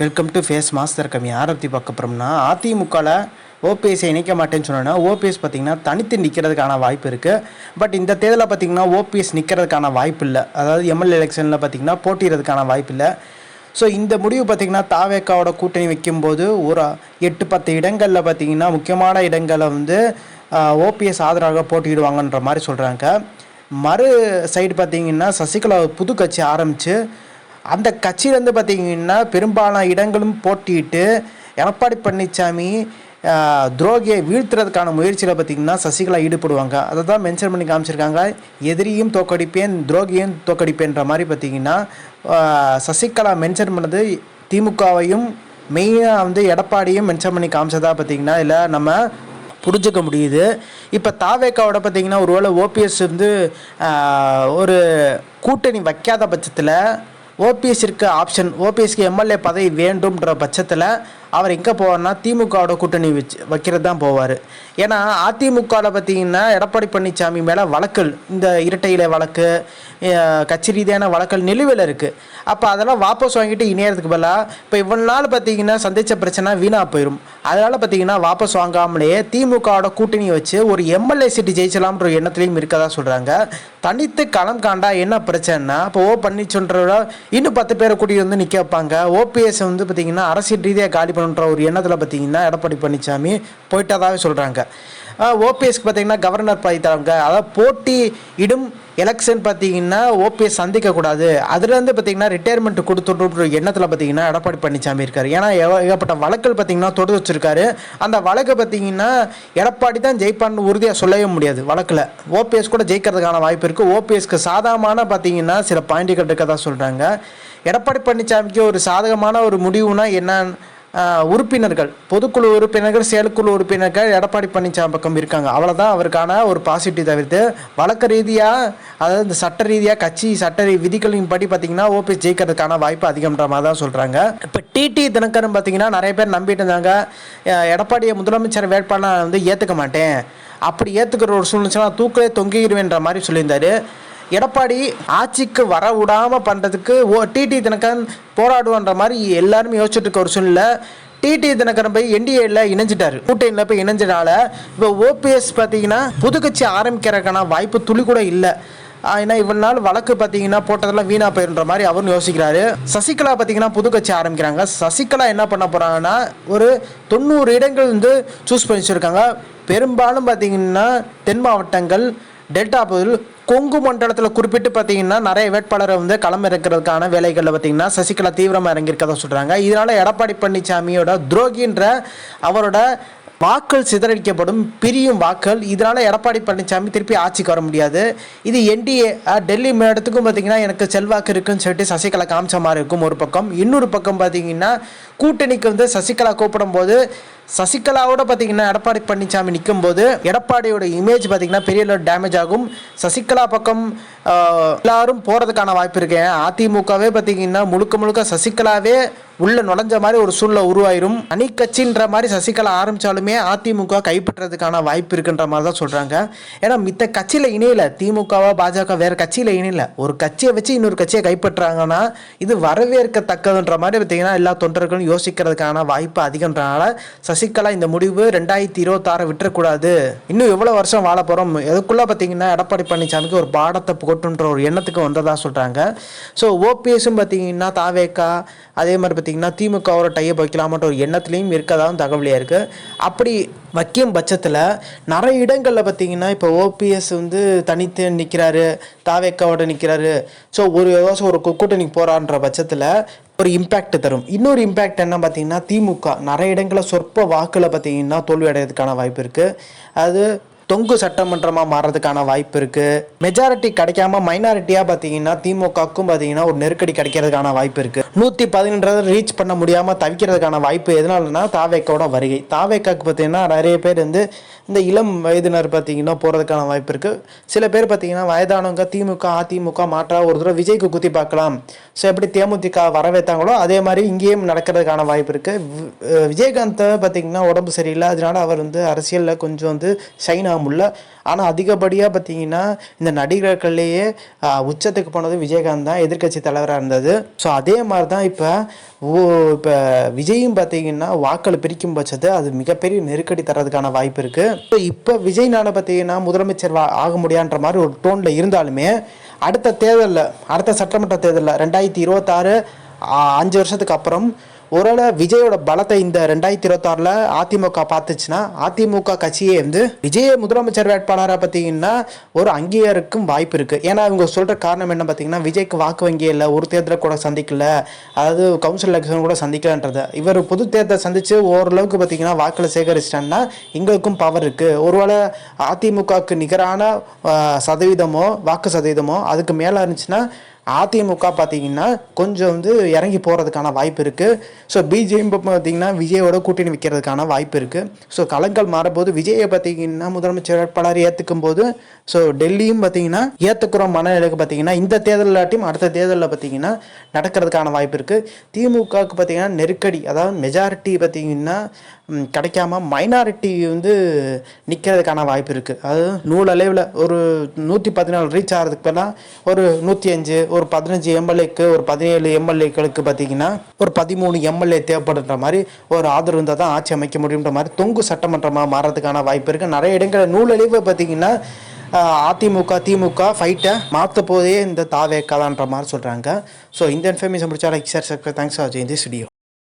Welcome to face master கம்மி ஆரத்தி பார்க்க போகிறோம்னா அதிமுகவில் ஓபிஎஸ்ஸை இணைக்க மாட்டேன்னு சொன்னோன்னா ஓபிஎஸ் பார்த்தீங்கன்னா தனித்து நிற்கிறதுக்கான வாய்ப்பு இருக்குது பட் இந்த தேர்தலில் பார்த்தீங்கன்னா ஓபிஎஸ் நிற்கிறதுக்கான வாய்ப்பு இல்லை. அதாவது எம்எல்ஏ எலெக்ஷனில் பார்த்தீங்கன்னா போட்டியிடுறதுக்கான வாய்ப்பு இல்லை. ஸோ இந்த முடிவு பார்த்தீங்கன்னா தாவேக்காவோட கூட்டணி வைக்கும்போது ஒரு எட்டு பத்து இடங்களில் பார்த்தீங்கன்னா முக்கியமான இடங்களை வந்து ஓபிஎஸ் ஆதரவாக போட்டியிடுவாங்கன்ற மாதிரி சொல்கிறாங்க மறு சைடு பார்த்திங்கன்னா சசிகலா புது கட்சி ஆரம்பித்து அந்த கட்சியிலேருந்து பார்த்தீங்கன்னா பெரும்பாலான இடங்களும் போட்டியிட்டு எடப்பாடி பழனிசாமி துரோகியை வீழ்த்துறதுக்கான முயற்சியில் பார்த்தீங்கன்னா சசிகலா ஈடுபடுவாங்க. அதை தான் மென்ஷன் பண்ணி காமிச்சிருக்காங்க. எதிரியும் தோக்கடிப்பேன் துரோகியும் தோக்கடிப்பேன்ற மாதிரி பார்த்தீங்கன்னா சசிகலா மென்ஷன் பண்ணது திமுகவையும் மெயினாக வந்து எடப்பாடியும் மென்ஷன் பண்ணி காமிச்சதா பார்த்திங்கன்னா இல்லை நம்ம புரிஞ்சுக்க முடியுது. இப்போ தாவேக்காவோட பார்த்திங்கன்னா ஒருவேளை ஓபிஎஸ் வந்து ஒரு கூட்டணி வைக்காத பட்சத்தில் ஓபிஎஸ் இருக்க ஆப்ஷன் ஓபிஎஸ்க்கு எம்எல்ஏ பதவி வேண்டும்ன்ற பட்சத்தில் அவர் எங்கே போவார்னா திமுகவோட கூட்டணி வச்சு வைக்கிறது தான் போவார். ஏன்னா அதிமுகவில் பார்த்தீங்கன்னா எடப்பாடி பழனிசாமி மேலே வழக்குகள் இந்த இரட்டை இலை வழக்கு கட்சி ரீதியான வழக்குகள் நிலுவையில் இருக்குது அப்போ அதெல்லாம் வாபஸ் வாங்கிட்டு இணையறதுக்கு பதிலாக இப்போ இவ்வளோ நாள் பார்த்தீங்கன்னா சந்தித்த பிரச்சனை வீணாக போயிடும் அதனால் பார்த்தீங்கன்னா வாபஸ் வாங்காமலேயே திமுகவோட கூட்டணி வச்சு ஒரு எம்எல்ஏ சீட்டு ஜெயிச்சலாம்ன்ற எண்ணத்துலையும் இருக்கதா சொல்கிறாங்க தனித்து களம் காண்டா என்ன பிரச்சனைனா இப்போ ஓ பன்னீர்செல்வரோட இன்னும் பத்து பேரை கூட்டிகிட்டு வந்து நிற்க வைப்பாங்க. ஓபிஎஸ் வந்து பார்த்தீங்கன்னா அரசியல் ரீதியாக காலி பண்ணுன்ற ஒரு எண்ணத்தில் பார்த்தீங்கன்னா எடப்பாடி பழனிசாமி போயிட்டதாகவே சொல்கிறாங்க ஓபிஎஸ்க்கு பார்த்தீங்கன்னா கவர்னர் பதவி தராங்க அதாவது போட்டி இடும் எலெக்ஷன் பார்த்தீங்கன்னா ஓபிஎஸ் சந்திக்கக்கூடாது. அதுலேருந்து பார்த்தீங்கன்னா ரிட்டையர்மெண்ட் கொடுத்துட்ற எண்ணத்தில் பார்த்தீங்கன்னா எடப்பாடி பழனிசாமி இருக்கார். ஏன்னா ஏகப்பட்ட வழக்கு பார்த்தீங்கன்னா தொடர்ந்து வச்சிருக்காரு. அந்த வழக்கு பார்த்தீங்கன்னா எடப்பாடி தான் ஜெயிப்பான்னு உறுதியாக சொல்லவே முடியாது வழக்கில். ஓபிஎஸ் கூட ஜெயிக்கிறதுக்கான வாய்ப்பு இருக்குது ஓபிஎஸ்க்கு சாதகமான பார்த்தீங்கன்னா சில பாயிண்ட்டுகள் தான் சொல்கிறாங்க எடப்பாடி பழனிசாமிக்கு ஒரு சாதகமான ஒரு முடிவுனா என்ன உறுப்பினர்கள் பொதுக்குழு உறுப்பினர்கள் செயற்குழு உறுப்பினர்கள் எடப்பாடி பழனிசாமி பக்கம் இருக்காங்க. அவ்வளோதான் அவருக்கான ஒரு பாசிட்டிவ் தவிர்த்து வழக்க ரீதியாக அதாவது இந்த சட்ட ரீதியாக கட்சி சட்ட ரீ- விதிகளின் படி பார்த்தீங்கன்னா ஓபிஎஸ் ஜெயிக்கிறதுக்கான வாய்ப்பு அதிகம்ன்ற மாதிரி தான் சொல்கிறாங்க இப்போ டிடி தினகரன் பார்த்தீங்கன்னா நிறைய பேர் நம்பிட்டு இருந்தாங்க. எடப்பாடியை முதலமைச்சர் வேட்பாளர் வந்து ஏற்றுக்க மாட்டேன். அப்படி ஏற்றுக்கிற ஒரு சூழ்நிலை தூக்கலே தொங்கிடுவேன்ற மாதிரி சொல்லியிருந்தாரு. எடப்பாடி ஆட்சிக்கு வர விடாமல் பண்ணுறதுக்கு ஓ டிடி தினகரன் போராடுவான்ற மாதிரி எல்லாருமே யோசிச்சுட்டு இருக்க ஒரு சூழ்நிலை டிடி தினகரன் போய் என்டிஏல இணைஞ்சிட்டாரு. கூட்டணியில் போய் இணைஞ்சனால இப்போ ஓபிஎஸ் பார்த்தீங்கன்னா புது ஆரம்பிக்கிறதுக்கான வாய்ப்பு துளி கூட இல்லை. ஏன்னா இவ்வளவு நாள் வழக்கு பார்த்தீங்கன்னா போட்டதெல்லாம் வீணா போயிருன்ற மாதிரி அவரும் யோசிக்கிறாரு. சசிகலா பார்த்தீங்கன்னா புது கட்சி ஆரம்பிக்கிறாங்க. சசிகலா என்ன பண்ண போறாங்கன்னா ஒரு தொண்ணூறு இடங்கள் வந்து சூஸ் பண்ணி வச்சுருக்காங்க பெரும்பாலும் பார்த்தீங்கன்னா தென் மாவட்டங்கள் டெல்டா பகுதியில் கொங்கு மண்டலத்தில் குறிப்பிட்டு பார்த்தீங்கன்னா நிறைய வேட்பாளரை வந்து களம் இறக்கிறதுக்கான வேலைகளில் பார்த்தீங்கன்னா சசிகலா தீவிரமாக இறங்கியிருக்கதா சொல்கிறாங்க இதனால் எடப்பாடி பழனிசாமியோட துரோகின்ற அவரோட வாக்கள் சிதறடிக்கப்படும் பிரியும் வாக்கள். இதனால் எடப்பாடி பழனிசாமி திருப்பி ஆட்சிக்கு வர முடியாது. இது என்டிஏ டெல்லி மேடத்துக்கும் பார்த்தீங்கன்னா எனக்கு செல்வாக்கு இருக்குன்னு சொல்லிட்டு சசிகலா காமிச்ச மாதிரி இருக்கும் ஒரு பக்கம். இன்னொரு பக்கம் பார்த்தீங்கன்னா கூட்டணிக்கு வந்து சசிகலா கூப்பிடும்போது சசிகலாவோட பார்த்தீங்கன்னா எடப்பாடி பழனிசாமி நிற்கும்போது எடப்பாடியோட இமேஜ் பார்த்தீங்கன்னா பெரிய அளவு டேமேஜ் ஆகும். சசிகலா பக்கம் எல்லாரும் போகிறதுக்கான வாய்ப்பு இருக்கு. அதிமுகவே பார்த்தீங்கன்னா முழுக்க முழுக்க சசிகலாவே உள்ளே நுழைஞ்ச மாதிரி ஒரு சூழ்நிலை உருவாயிரும். அணி கட்சின்ற மாதிரி சசிகலா ஆரம்பிச்சாலுமே அதிமுக கைப்பற்றுறதுக்கான வாய்ப்பு இருக்குன்ற மாதிரி தான் சொல்கிறாங்க ஏன்னா மித்த கட்சியில் இணையில. திமுகவா பாஜக வேறு கட்சியில் இணையில. ஒரு கட்சியை வச்சு இன்னொரு கட்சியை கைப்பற்றுறாங்கன்னா இது வரவேற்கத்தக்கதுன்ற மாதிரி பார்த்தீங்கன்னா எல்லா தொண்டர்களும் யோசிக்கிறதுக்கான வாய்ப்பு அதிகன்றனால சசிகலா இந்த முடிவு ரெண்டாயிரத்தி இருபத்தாறை விட்டுறக்கூடாது. இன்னும் எவ்வளோ வருஷம் வாழ போகிறோம் எதுக்குள்ள பார்த்தீங்கன்னா எடப்பாடி பழனிசாமிக்கு ஒரு பாடத்தை போட்டுன்ற ஒரு எண்ணத்துக்கு வந்ததாக சொல்கிறாங்க ஸோ ஓபிஎஸும் பார்த்தீங்கன்னா தாவேக்கா அதே மாதிரி பார்த்தீங்கன்னா திமுகவோட டையப் வைக்கலாமன்ற ஒரு எண்ணத்துலையும் இருக்கதாகவும் தகவலியாக இருக்குது அப்படி வைக்கும் பட்சத்தில் நிறைய இடங்களில் பார்த்தீங்கன்னா இப்போ ஓபிஎஸ் வந்து தனித்து நிற்கிறாரு தாவேக்காவோட நிற்கிறாரு ஸோ ஒரு ஏதாச்சும் ஒரு கூட்டணிக்கு போகிறான்ற பட்சத்தில் ஒரு இம்பேக்ட் தரும். இன்னொரு இம்பேக்ட் என்ன பார்த்தீங்கன்னா திமுக நிறைய இடங்களில் சொற்ப வாக்கில் பார்த்தீங்கன்னா தோல்வி அடைகிறதுக்கான வாய்ப்பு இருக்குது அது தொங்கு சட்டமன்றமாக மாறுறதுக்கான வாய்ப்பு இருக்குது மெஜாரிட்டி கிடைக்காம மைனாரிட்டியாக பார்த்தீங்கன்னா திமுகவுக்கும் பார்த்தீங்கன்னா ஒரு நெருக்கடி கிடைக்கிறதுக்கான வாய்ப்பு இருக்குது நூற்றி பதினெண்டு ரீச் பண்ண முடியாமல் தவிக்கிறதுக்கான வாய்ப்பு எதனாலனா தாவேக்கோட வருகை. தாவேக்காக்கு பார்த்தீங்கன்னா நிறைய பேர் வந்து இந்த இளம் வயதினர் பார்த்தீங்கன்னா போகிறதுக்கான வாய்ப்பு இருக்குது சில பேர் பார்த்தீங்கன்னா வயதானவங்க திமுக அதிமுக மாற்றா ஒரு தடவை விஜய்க்கு குத்தி பார்க்கலாம். ஸோ எப்படி தேமுதிக வரவேற்றாங்களோ அதே மாதிரி இங்கேயும் நடக்கிறதுக்கான வாய்ப்பு இருக்குது விஜயகாந்த் பார்த்தீங்கன்னா உடம்பு சரியில்லை. அதனால அவர் வந்து அரசியலில் கொஞ்சம் வந்து ஷைன் ஆக முடியல ஆனால் அதிகப்படியாக பார்த்தீங்கன்னா இந்த நடிகர்கள்லேயே உச்சத்துக்கு போனது விஜயகாந்த் தான் எதிர்க்கட்சி தலைவராக இருந்தது. ஸோ அதே மாதிரி தான் இப்போ ஓ இப்போ விஜயும் பார்த்தீங்கன்னா வாக்களை பிரிக்கும் பட்சத்து அது மிகப்பெரிய நெருக்கடி தரதுக்கான வாய்ப்பு இருக்குது ஸோ இப்போ விஜய்னால பார்த்தீங்கன்னா முதலமைச்சர் வா- ஆக முடியான்ற மாதிரி ஒரு டோனில் இருந்தாலுமே அடுத்த தேர்தலில் அடுத்த சட்டமன்ற தேர்தலில் ரெண்டாயிரத்தி இருபத்தாறு அஞ்சு வருஷத்துக்கு அப்புறம் ஒருவேளை விஜயோட பலத்தை இந்த ரெண்டாயிரத்தி இருபத்தாறில் அதிமுக பார்த்துச்சுன்னா அதிமுக கட்சியே வந்து விஜய முதலமைச்சர் வேட்பாளராக பார்த்தீங்கன்னா ஒரு அங்கீகாரிக்கும் வாய்ப்பு இருக்குது ஏன்னா இவங்க சொல்கிற காரணம் என்ன பார்த்தீங்கன்னா விஜய்க்கு வாக்கு வங்கி இல்லை ஒரு தேர்தலை கூட சந்திக்கல அதாவது கவுன்சில் எலெக்ஷன் கூட சந்திக்கலன்றது. இவர் பொது தேர்தல் சந்தித்து ஓரளவுக்கு பார்த்தீங்கன்னா வாக்கில் சேகரிச்சிட்டாங்கன்னா எங்களுக்கும் பவர் இருக்குது ஒருவேளை அதிமுகவுக்கு நிகரான சதவீதமோ வாக்கு சதவீதமோ அதுக்கு மேலே இருந்துச்சுன்னா அதிமுக பார்த்தீங்கன்னா கொஞ்சம் வந்து இறங்கி போகிறதுக்கான வாய்ப்பு இருக்குது ஸோ பிஜேபி பார்த்தீங்கன்னா விஜயோட கூட்டணி வைக்கிறதுக்கான வாய்ப்பு இருக்குது ஸோ களங்கள் மாறும்போது விஜயை பார்த்தீங்கன்னா முதலமைச்சர் வேட்பாளர் ஏற்றுக்கும் போது ஸோ டெல்லியும் பார்த்தீங்கன்னா ஏற்றுக்கிறோம் மனநிலைக்கு பார்த்தீங்கன்னா இந்த தேர்தலாட்டியும் அடுத்த தேர்தலில் பார்த்தீங்கன்னா நடக்கிறதுக்கான வாய்ப்பு இருக்குது திமுகவுக்கு பார்த்தீங்கன்னா நெருக்கடி அதாவது மெஜாரிட்டி பார்த்தீங்கன்னா கிடைக்காம மைனாரிட்டி வந்து நிற்கிறதுக்கான வாய்ப்பு இருக்குது அதாவது நூலளவில் ஒரு நூற்றி பதினாலு ரீச் ஆகிறதுக்கு பதிலாக ஒரு நூற்றி அஞ்சு ஒரு பதினஞ்சு எம்எல்ஏக்கு ஒரு பதினேழு எம்எல்ஏக்களுக்கு பார்த்தீங்கன்னா ஒரு பதிமூணு எம்எல்ஏ தேவைப்படுற மாதிரி ஒரு ஆதரவு இருந்தால் தான் ஆட்சி அமைக்க முடியுன்ற மாதிரி தொங்கு சட்டமன்றமாக மாறதுக்கான வாய்ப்பு இருக்குது நிறைய இடங்களில் நூலழிவு பார்த்தீங்கன்னா அதிமுக திமுக ஃபைட்டை மாற்ற போதே இந்த தாவேக்காதான்ற மாதிரி சொல்கிறாங்க ஸோ இந்த இன்ஃபர்மேஷன் பிடிச்சா like sir sir thanks for வாட்சிங் தி ஸ்டுடியோ